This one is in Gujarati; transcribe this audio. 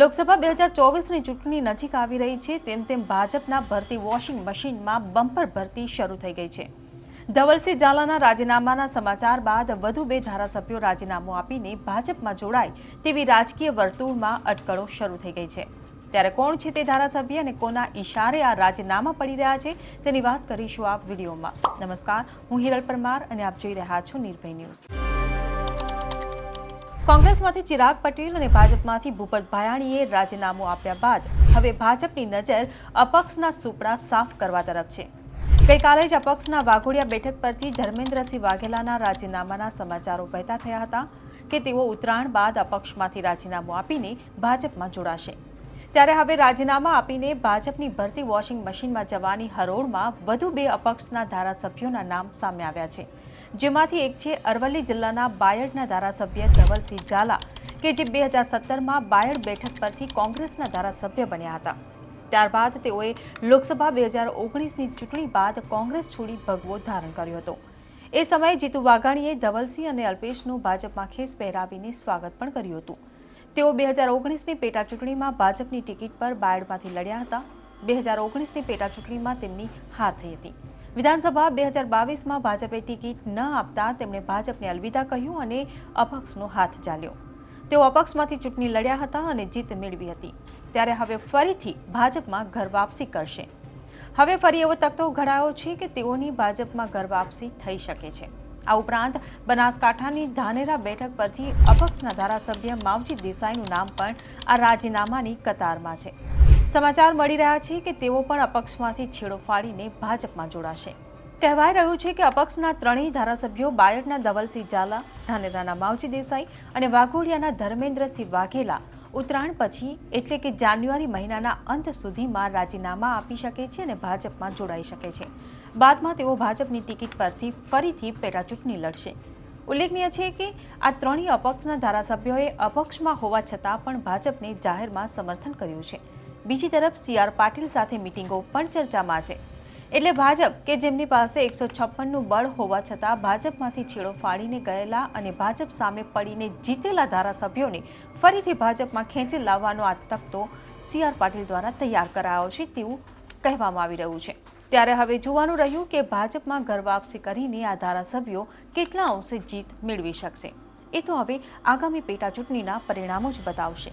લોકસભા બે હજાર ચોવીસની ચૂંટણી નજીક આવી રહી છે. તેમ તેમ ભાજપના ભરતી વોશિંગ મશીનમાં બમ્પર ભરતી શરૂ થઈ ગઈ છે. ધવલસિંહ ઝાલાના રાજીનામાના સમાચાર બાદ વધુ બે ધારાસભ્યો રાજીનામું આપીને ભાજપમાં જોડાય તેવી રાજકીય વર્તુળમાં અટકળો શરૂ થઈ ગઈ છે. ત્યારે કોણ છે તે ધારાસભ્ય અને કોના ઈશારે આ રાજીનામા પડી રહ્યા છે તેની વાત કરીશું આ વિડીયોમાં. નમસ્કાર, હું હિરલ પરમાર અને આપ જોઈ રહ્યા છો નિર્ભય ન્યૂઝ. કોંગ્રેસમાંથી ચિરાગ પટેલ અને ભાજપમાંથી ભૂપત ભાયાણીએ રાજીનામું આપ્યા બાદ હવે ભાજપની નજર અપક્ષના સુપડા સાફ કરવા તરફ છે. ગઈકાલે જ અપક્ષના વાઘોડિયા બેઠક પરથી ધર્મેન્દ્રસિંહ વાઘેલાના રાજીનામાના સમાચારો વહેતા થયા હતા કે તેઓ ઉત્તરાયણ બાદ અપક્ષમાંથી રાજીનામું આપીને ભાજપમાં જોડાશે. ત્યારે હવે રાજીનામા આપીને ભાજપની ભરતી વોશિંગ મશીનમાં જવાની હરોળમાં વધુ બે અપક્ષના ધારાસભ્યોના નામ સામે આવ્યા છે. જેમાંથી એક છે અરવલ્લી જિલ્લાના બાયડના ધારાસભ્ય ધવલસિંહ ઝાલા, કે જે બે હજાર સત્તરમાં બાયડ બેઠક પરથી કોંગ્રેસના ધારાસભ્ય બન્યા હતા. ત્યારબાદ તેઓએ લોકસભા બે હજાર ઓગણીસની ચૂંટણી બાદ કોંગ્રેસ છોડી ભગવો ધારણ કર્યો હતો. એ સમયે જીતુ વાઘાણીએ ધવલસિંહ અને અલ્પેશનું ભાજપમાં ખેસ પહેરાવીને સ્વાગત પણ કર્યું હતું. તેઓ બે હજાર ઓગણીસની પેટા ચૂંટણીમાં ભાજપની ટિકિટ પર બાયડમાંથી લડ્યા હતા. બે હજાર ઓગણીસની પેટા ચૂંટણીમાં તેમની હાર થઈ હતી. વિધાનસભા બે હજાર બાવીસમાં ભાજપે ટિકિટ ન આપતા તેમણે ભાજપને અલવિદા કહ્યું અને અપક્ષનો હાથ ચાલ્યો. તેઓ અપક્ષમાંથી ચૂંટણી લડ્યા હતા અને જીત મેળવી હતી. ત્યારે હવે ફરીથી ભાજપમાં ઘર વાપસી કરશે. હવે ફરી એવો તકતો ઘડાયો છે કે તેઓની ભાજપમાં ઘર વાપસી થઈ શકે છે. આ ઉપરાંત બનાસકાંઠાની ધાનેરા બેઠક પરથી અપક્ષના ધારાસભ્ય માવજી દેસાઈનું નામ પણ આ રાજીનામાની કતારમાં છે. સમાચાર મળી રહ્યા છે કે તેઓ પણ અપક્ષમાંથી છેડો ફાડીને ભાજપમાં જોડાશે. કહેવાય રહ્યું છે કે અપક્ષના ત્રણેય ધારાસભ્યો બાયડના ધવલસિંહ ઝાલા, ધાનેરાના માવજી દેસાઈ અને વાઘોડિયાના ધર્મેન્દ્રસિંહ વાઘેલા ઉત્તરાયણ પછી એટલે કે જાન્યુઆરી મહિનાના અંત સુધીમાં રાજીનામા આપી શકે છે અને ભાજપમાં જોડાઈ શકે છે. બાદમાં તેઓ ભાજપની ટિકિટ પરથી ફરીથી પેટાચૂંટણી લડશે. ઉલ્લેખનીય છે કે આ ત્રણેય અપક્ષના ધારાસભ્યોએ અપક્ષમાં હોવા છતાં પણ ભાજપને જાહેરમાં સમર્થન કર્યું છે. બીજી તરફ સી આર પાટીલ સાથે મિટિંગો પણ ચર્ચામાં છે. એટલે ભાજપ કે જેમની પાસે એકસો છપ્પનનું બળ હોવા છતાં ભાજપમાંથી છેડો ફાડીને ગયેલા અને ભાજપ સામે પડીને જીતેલા ધારાસભ્યોને ફરીથી ભાજપમાં ખેંચી લાવવાનો આ તકતો સી આર પાટીલ દ્વારા તૈયાર કરાયો છે તેવું કહેવામાં આવી રહ્યું છે. ત્યારે હવે જોવાનું રહ્યું કે ભાજપમાં ઘર વાપસી કરીને આ ધારાસભ્યો કેટલા અંશે જીત મેળવી શકશે. એ તો હવે આગામી પેટા ચૂંટણીના પરિણામો જ બતાવશે.